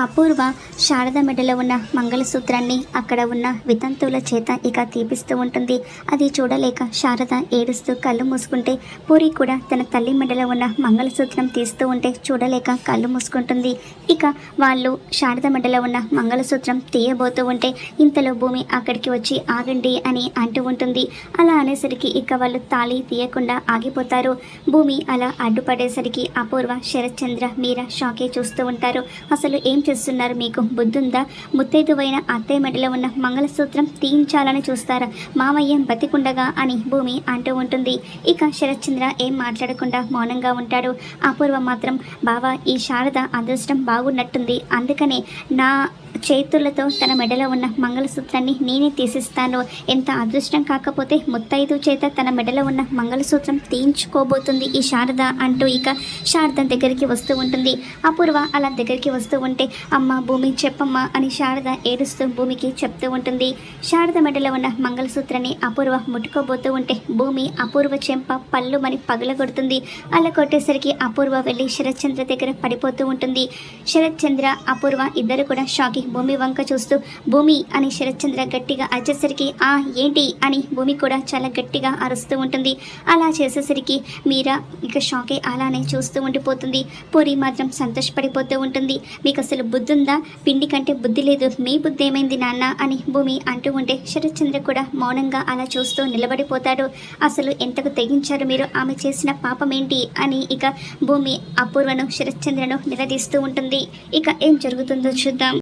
అపూర్వ శారద మెడలో ఉన్న మంగళసూత్రాన్ని అక్కడ ఉన్న వితంతువుల చేత ఇక తీపిస్తూ ఉంటుంది. అది చూడలేక శారద ఏడుస్తూ కళ్ళు మూసుకుంటే పూరి కూడా తన తల్లి మెడలో ఉన్న మంగళసూత్రం తీస్తూ ఉంటే చూడలేక కళ్ళు మూసుకుంటుంది. ఇక వాళ్ళు శారద మెడలో ఉన్న మంగళసూత్రం తీయబోతూ ఉంటే ఇంతలో భూమి అక్కడికి వచ్చి ఆగండి అని అంటూ ఉంటుంది. అలా అనేసరికి ఇక వాళ్ళు తాళి తీయకుండా ఆగిపోతారు. భూమి అలా అడ్డుపడేసరికి అపూర్వ శరత్చంద్ర మీరా షాకే చూస్తూ ఉంటారు. అసలు ఏం చేస్తున్నారు. మీకు బుద్ధుందా? ముత్తైదువైన అత్తయ్య మెడలో ఉన్న మంగళసూత్రం తీయించాలని చూస్తారా? మామయ్య బతికుండగా అని భూమి అంటూ ఉంటుంది. ఇక శరత్చంద్ర ఏం మాట్లాడకుండా మౌనంగా ఉంటాడు. అపూర్వ మాత్రం బావా ఈ శారద అదృష్టం బాగున్నట్టుంది. అందుకనే నా చేతులతో తన మెడలో ఉన్న మంగళసూత్రాన్ని నేనే తీసిస్తాను. ఎంత అదృష్టం కాకపోతే ముత్తైదు చేత తన మెడలో ఉన్న మంగళసూత్రం తీయించుకోబోతుంది ఈ శారద అంటూ ఇక శారద దగ్గరికి వస్తూ ఉంటుంది. అపూర్వ అలా దగ్గరికి వస్తూ ఉంటే అమ్మ భూమి చెప్పమ్మా అని శారద ఏడుస్తూ భూమికి చెప్తూ ఉంటుంది. శారద మెడలో ఉన్న మంగళసూత్రాన్ని అపూర్వ ముట్టుకోబోతూ ఉంటే భూమి అపూర్వ చెంప పళ్ళు మని పగలగొడుతుంది. అలా కొట్టేసరికి అపూర్వ వెళ్ళి శరత్చంద్ర దగ్గర పడిపోతూ ఉంటుంది. శరత్చంద్ర అపూర్వ ఇద్దరు కూడా షాకి భూమి వంక చూస్తూ భూమి అని శరత్చంద్ర గట్టిగా అరిచేసరికి ఆ ఏంటి అని భూమి కూడా చాలా గట్టిగా అరుస్తూ ఉంటుంది. అలా చేసేసరికి మీరా ఇక షాకే అలానే చూస్తూ ఉండిపోతుంది. పూరి మాత్రం సంతోషపడిపోతూ ఉంటుంది. మీకు అసలు బుద్ధి ఉందా పిండి కంటే బుద్ధి లేదు. మీ బుద్ధి ఏమైంది నాన్న? అని భూమి అంటూ ఉంటే శరత్చంద్ర కూడా మౌనంగా అలా చూస్తూ నిలబడిపోతాడు. అసలు ఎంతకు తెగించారు మీరు? ఆమె చేసిన పాపం ఏంటి అని ఇక భూమి అపూర్వను శరత్చంద్రను నిలదీస్తూ ఉంటుంది. ఇక ఏం జరుగుతుందో చూద్దాం.